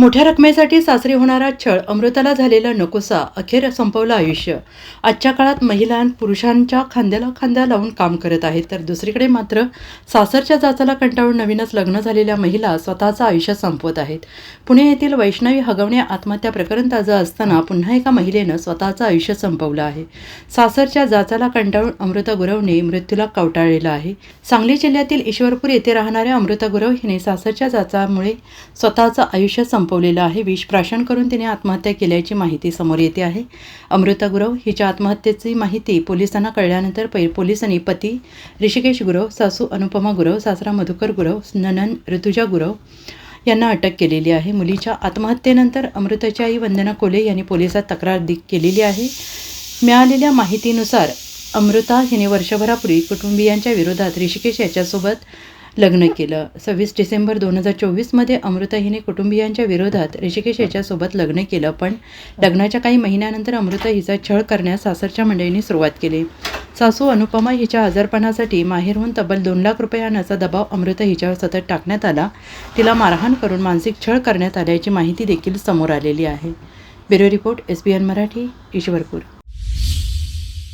मोठ्या रकमेसाठी सासरी होणारा छळ अमृताला झालेला नकोसा अखेर संपवलं आयुष्य. आजच्या काळात महिला पुरुषांच्या खांद्याला खांद्या लावून काम करत आहेत. तर दुसरीकडे मात्र सासरच्या जाचाला कंटाळून नवीनच लग्न झालेल्या महिला स्वतःचं आयुष्य संपवत आहेत. पुणे येथील वैष्णवी हगवणे आत्महत्या प्रकरण ताजं असताना पुन्हा एका महिलेनं स्वतःचं आयुष्य संपवलं आहे. सासरच्या जाचाला कंटाळून अमृता गुरवने मृत्यूला कवटाळलेलं आहे. सांगली जिल्ह्यातील ईश्वरपूर येथे राहणाऱ्या अमृता गुरव हिने सासरच्या जाचामुळे स्वतःचं आयुष्य संप संपवलेलं आहे. विष प्राशन करून तिने आत्महत्या केल्याची माहिती समोर येते आहे. अमृता गुरव हिच्या आत्महत्येची माहिती पोलिसांना कळल्यानंतर पै पोलिसांनी पती ऋषिकेश गुरव सासू अनुपमा गुरव सासरा मधुकर गुरव ननन ऋतुजा गुरव यांना अटक केलेली आहे. मुलीच्या आत्महत्येनंतर अमृताची आई वंदना कोले यांनी पोलिसात तक्रार दि केलेली आहे. मिळालेल्या माहितीनुसार अमृता हिने वर्षभरापूर्वी कुटुंबियांच्या विरोधात ऋषिकेश याच्यासोबत लग्न केलं. सव्वीस डिसेंबर दोन हजार चोवीसमध्ये अमृता हिने कुटुंबियांच्या विरोधात ऋषिकेश याच्यासोबत लग्न केलं पण लग्नाच्या काही महिन्यानंतर अमृता हिचा छळ करण्यास सासरच्या मंडळींनी सुरुवात केली. सासू अनुपमा हिच्या आजारपणासाठी माहेरहून तब्बल दोन लाख रुपयांचा दबाव अमृता हिच्यावर सतत टाकण्यात आला. तिला मारहाण करून मानसिक छळ करण्यात आल्याची माहिती देखील समोर आलेली आहे. Bureau report S B N Marathi Ishwarpur.